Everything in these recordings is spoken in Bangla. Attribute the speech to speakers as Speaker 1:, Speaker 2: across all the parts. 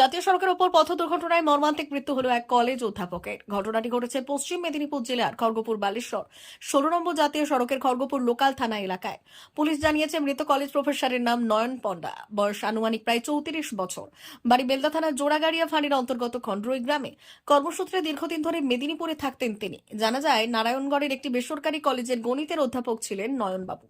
Speaker 1: জাতীয় সড়কের ওপর পথ দুর্ঘটনায় মর্মান্তিক মৃত্যু হলো এক কলেজ অধ্যাপকের। ঘটনাটি ঘটেছে পশ্চিম মেদিনীপুর জেলার খড়গপুর বালেশ্বর, ষোলো নম্বর জাতীয় সড়কের খড়গপুর লোকাল থানা এলাকায়। পুলিশ জানিয়েছে, মৃত কলেজ প্রফেসরের নাম নয়ন পণ্ডা। বয়স আনুমানিক প্রায় চৌত্রিশ বছর। বাড়ি বেলদা থানার জোড়াগাড়িয়া ফাঁড়ির অন্তর্গত খন্ডরই গ্রামে। কর্মসূত্রে দীর্ঘদিন ধরে মেদিনীপুরে থাকতেন তিনি। জানা যায়, নারায়ণগড়ের একটি বেসরকারি কলেজের গণিতের অধ্যাপক ছিলেন নয়নবাবু।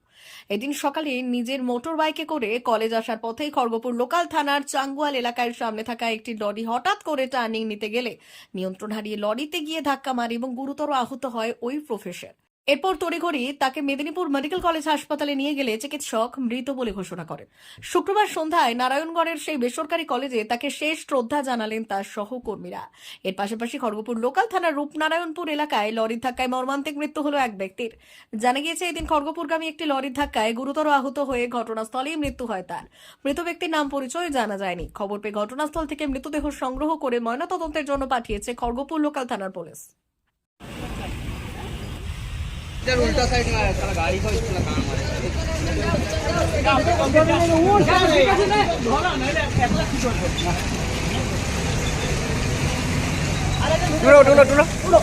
Speaker 1: এদিন সকালে নিজের মোটর বাইকে করে কলেজ আসার পথেই খড়গপুর লোকাল থানার চাঙ্গুয়াল এলাকার সামনে থাকা একটি লরি হঠাৎ করে টার্নিং নিতে গেলে নিয়ন্ত্রণ হারিয়ে লরিতে গিয়ে ধাক্কা মারে এবং গুরুতর আহত হয় ওই প্রফেসর এরপর তড়িঘড়ি তাকে মেদিনীপুর মেডিকেল কলেজ হাসপাতালে নিয়ে গেলে চিকিৎসক মৃত বলে ঘোষণা করেন। শুক্রবার সন্ধ্যায় নারায়ণগড়ের সেই বেসরকারি কলেজে তাকে শেষ শ্রদ্ধা জানালেন তার সহকর্মীরা। এর পাশাপাশি খড়গপুর লোকাল থানার রূপনারায়ণপুর এলাকায় লরির ধাক্কায় মর্মান্তিক মৃত্যু হলো এক ব্যক্তির। জানা গিয়েছে, এদিন খড়গপুরগামী একটি লরির ধাক্কায় গুরুতর আহত হয়ে ঘটনাস্থলেই মৃত্যু হয় তার। মৃত ব্যক্তির নাম পরিচয় জানা যায়নি। খবর পেয়ে ঘটনাস্থল থেকে মৃতদেহ সংগ্রহ করে ময়নাতদন্তের জন্য পাঠিয়েছে খড়গপুর লোকাল থানার পুলিশ।
Speaker 2: इधर उल्टा साइड में आया साला गाड़ी को इतना कहाँ मारे टूलो टूलो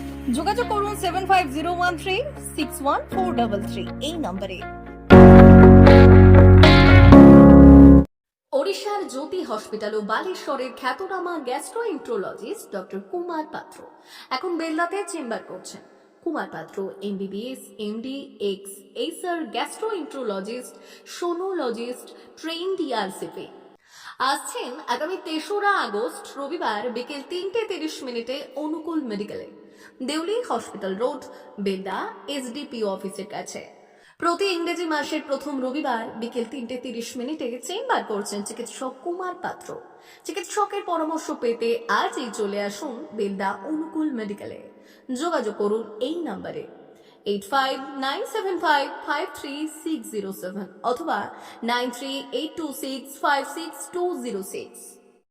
Speaker 1: যোগাযোগ করুন seven five zero one three six one four double three এই নম্বরে। ওড়িশার জ্যোতি হসপিটাল ও বালেশ্বরের খ্যাতনামা গ্যাস্ট্রোএন্ট্রোলজিস্ট ডক্টর কুমার পাত্র এখন বেল্লাতে চেম্বার করছেন। Kumar Patra MBBS MD ex এইসার gastroenterologist, sonologist train DRCP আসছেন আগামী তেসরা আগস্ট, রবিবার বিকেল তিনটে তিরিশ মিনিটে অনুকূল মেডিকেলে। Deuli hospital road, Belda SDPO অফিসের কাছে। প্রতি ইংরেজি মাসের প্রথম রবিবার বিকেল তিনটে তিরিশ মিনিটে চেম্বার করছেন চিকিৎসক কুমার পাত্র। চিকিৎসকের পরামর্শ পেতে আজই চলে আসুন বেলদা অনুকূল মেডিকেলে। যোগাযোগ করুন এই নাম্বারে। Eight five nine seven five five three six zero seven অথবা nine three eight two six five six two zero six